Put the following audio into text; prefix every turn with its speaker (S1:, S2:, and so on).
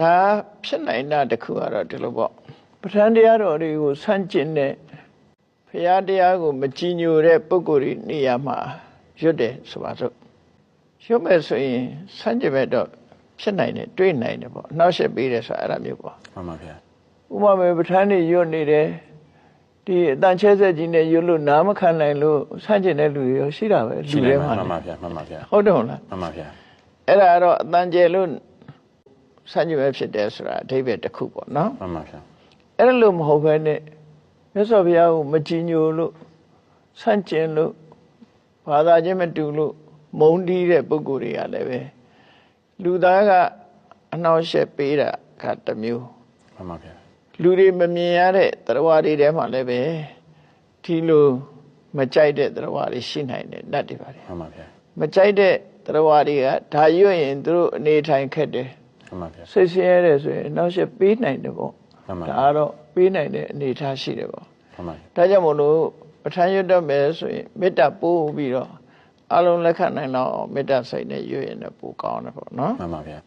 S1: ဒါဖြစ်နိုင်တာတစ်ခုကတော့ဒီလိုပေါ့ပဋ္ဌာန်းတရားတော်တွေကိုဆန့်ကျင်တဲ့ဖရာတရားကိုမကြည်ညိုတဲ့ပုဂ္ဂိုလ်တွေနေရာမှာရွတ်တယ်ဆိုပါစို့ရွတ်မဲ့ဆိုရင်ဆန့်ကျင်ဘက်တော့ဖြစ်နိုင်တယ်တွေးနိုင်တယ်ပေါ့နှောက်ယှက်ပေးတယ်ဆိုတာအဲ့ဒါမျိုးပေါ့
S2: မှန်ပါဗျာ
S1: ဥပမာပဋ္ဌာန်းတွေရွတ်နေတယ်ဒီအတန်ချဲဆက်ကြီးနဲ့ရွတ်လို့နားမခံနိုင်လို့ဆန့်ကျင်တဲ့လူတွေရောရှိတာပဲလူ
S2: ရှိ
S1: တွေ
S2: တယ်
S1: မှာ
S2: မှန်ပါဗျာမှန်ပါဗျာ
S1: ဟုတ်တယ်ဟုတ်လား
S2: မှန်ပါဗျာ
S1: အဲ့ဒါကတော့အတန်ကျဲလို့ ဆန့်ကျင်ပဲဖြစ်တယ်ဆိုတာအဓိပ္ပာယ်တစ်ခုပေါ့နော်
S2: မှန်ပါဗျာ
S1: အဲ့ဒါလို့မဟုတ်ဘဲနဲ့မြတ်စွာဘုရားကိုမကြည်ညိုလို့ဆန့်ကျင်လို့ဘာသာချင်းမတူလို့မုန်းတီးတဲ့ပုဂ္ဂိုလ်တွေကလည်းပဲလူသားကအနှောင့်အယှက်ပေးတာကတစ်မျိုး
S2: မှန်ပါဗျာ
S1: လူတွေမမြင်ရတဲ့တရားတွေထဲမှာလည်းပဲဒီလိုမကြိုက်တဲ့တရားတွေရှိနိုင်တယ်နတ်တွေပါတယ်
S2: မှန်ပါဗျာ
S1: မကြိုက်တဲ့တရားတွေကဒါရွတ်ရင်သူတို့အနေထိုင်ခက်တယ်
S2: မှန်ပါဗျာ
S1: စိတ်ဆင်းရဲတယ်ဆိုရင်နောက်ဆက်ပေးနိုင်တယ်ပေါ့
S2: မှန်ပါ
S1: ဒါကတော့ပေးနိုင်တဲ့အနေအထားရှိတယ်ပေါ့
S2: မှန်ပါ
S1: ဒါကြောင့်မို့လို့ပဋ္ဌာန်းရွတ်တတ်မယ်ဆိုရင်မေတ္တာပို့ပြီးတော့အလုံးလက်ခံနိုင်တော့မေတ္တာစိတ်နဲ့ရွတ်ရင်လည်းပိုကောင်းတယ်ပေါ့နော်
S2: မှန်ပါဗျာ